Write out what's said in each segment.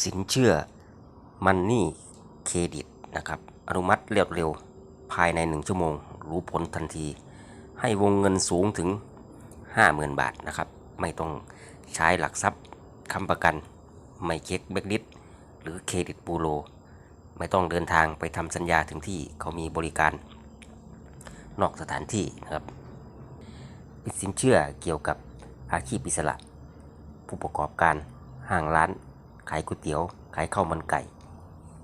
สินเชื่อมันนี่เครดิตนะครับ อนุมัติเร็วเร็วภายใน 1 ชั่วโมง รู้ผลทันที ให้วงเงินสูงถึง 50,000 บาทนะครับ ไม่ต้องใช้หลักทรัพย์ค้ำประกัน ไม่เช็คแบกลิสหรือเครดิตบูโร ไม่ต้องเดินทางไปทำสัญญาถึงที่เขามีบริการ นอกสถานที่นะครับเป็นสินเชื่อเกี่ยวกับอาชีพอิสระ ผู้ประกอบการห้างร้าน ขายก๋วยเตี๋ยว ขายข้าวมันไก่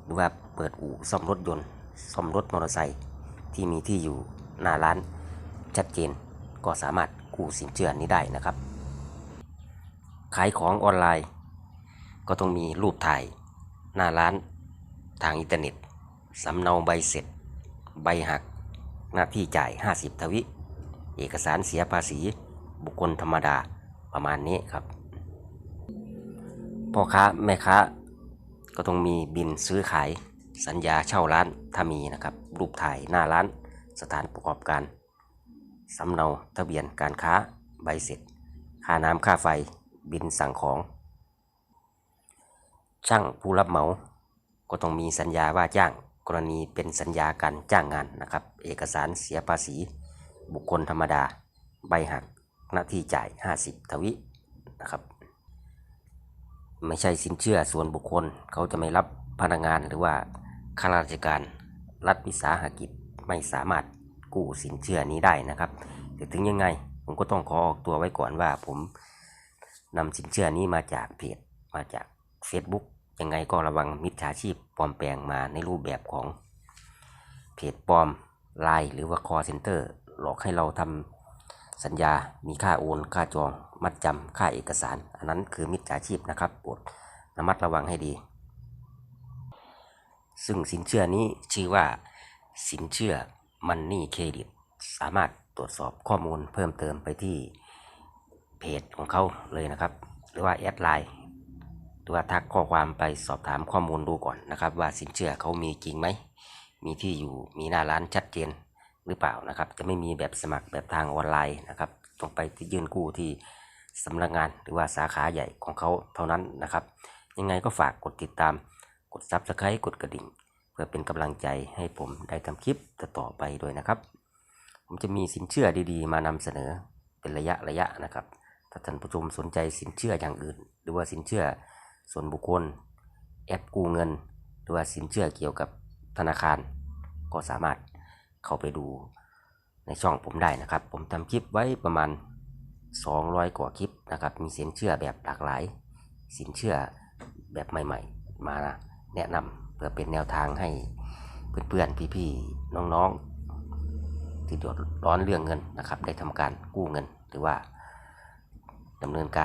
หรือว่าเปิดอู่ซ่อมรถยนต์ ซ่อมรถมอเตอร์ไซค์ที่มีที่อยู่หน้าร้านชัดเจนก็สามารถกู้สินเชื่อนี้ได้นะครับ ขายของออนไลน์ ก็ต้องมีรูปถ่ายหน้าร้านทางอินเทอร์เน็ตสำเนาใบเสร็จ ใบหัก หน้าที่จ่าย 50 ทวิ เอกสารเสียภาษี บุคคลธรรมดาประมาณนี้ครับ พ่อค้าแม่ค้า ก็ต้องมีบินซื้อขายสัญญาเช่าร้านถ้ามีนะครับ รูปถ่ายหน้าร้าน สถานประกอบการสำเนาทะเบียนการค้าใบเสร็จ ค่าน้ำค่าไฟบินสั่งของ ช่างผู้รับเหมา ก็ต้องมีสัญญาว่าจ้างกรณีเป็นสัญญาการจ้างงานนะครับ เอกสารเสียภาษี บุคคลธรรมดา ใบหักหน้าที่จ่าย 50 ทวินะครับ ไม่ใช่สินเชื่อส่วนบุคคล เขาจะไม่รับพนักงานหรือว่าข้าราชการรัฐวิสาหกิจไม่สามารถกู้สินเชื่อนี้ได้นะครับ แต่ถึงยังไงผมก็ต้องขอออกตัวไว้ก่อนว่าผมนำสินเชื่อนี้มาจากเพจมาจาก Facebook ยังไงก็ระวังมิจฉาชีพปลอมแปลงมาในรูปแบบของเพจปลอมไลน์หรือว่า call center หลอกให้เราทำ สัญญา มีค่าโอน ค่าจอง มัดจำ ค่าเอกสาร อันนั้นคือมิจฉาชีพนะครับโปรดระมัดระวังให้ดี ซึ่งสินเชื่อนี้ชื่อว่า สินเชื่อมันนี่เครดิต สามารถตรวจสอบข้อมูลเพิ่มเติมไปที่เพจของเขาเลยนะครับ หรือว่าแอดไลน์หรือว่าทักข้อความไปสอบถามข้อมูลดูก่อนนะครับ ว่าสินเชื่อเขามีจริงไหม มีที่อยู่ มีหน้าร้านชัดเจน หรือเปล่านะครับ จะไม่มีแบบสมัครแบบทางออนไลน์นะครับต้องไปยื่นกู้ที่สำนักงานหรือว่าสาขาใหญ่ของเขาเท่านั้นนะครับ ยังไงก็ฝากกดติดตามกด Subscribe กดกระดิ่ง เพื่อเป็นกำลังใจให้ผมได้ทำคลิปต่อไปด้วยนะครับ ผมจะมีสินเชื่อดีๆ มานำเสนอเป็นระยะระยะนะครับ ถ้าท่านผู้ชมสนใจสินเชื่ออย่างอื่น หรือว่าสินเชื่อส่วนบุคคล แอปกู้เงิน หรือว่าสินเชื่อเกี่ยวกับธนาคาร ก็สามารถ เข้าไปดูในช่องผมได้นะครับ ผมทำคลิปไว้ประมาณ 200 กว่าคลิปนะครับ มีสินเชื่อแบบหลากหลาย สินเชื่อแบบใหม่ ๆ มาแนะนำเพื่อเป็นแนวทางให้เพื่อนๆ พี่ๆ น้องๆ ที่เดือดร้อนเรื่องเงินนะครับ ได้ทำการกู้เงินหรือว่าดำเนินการ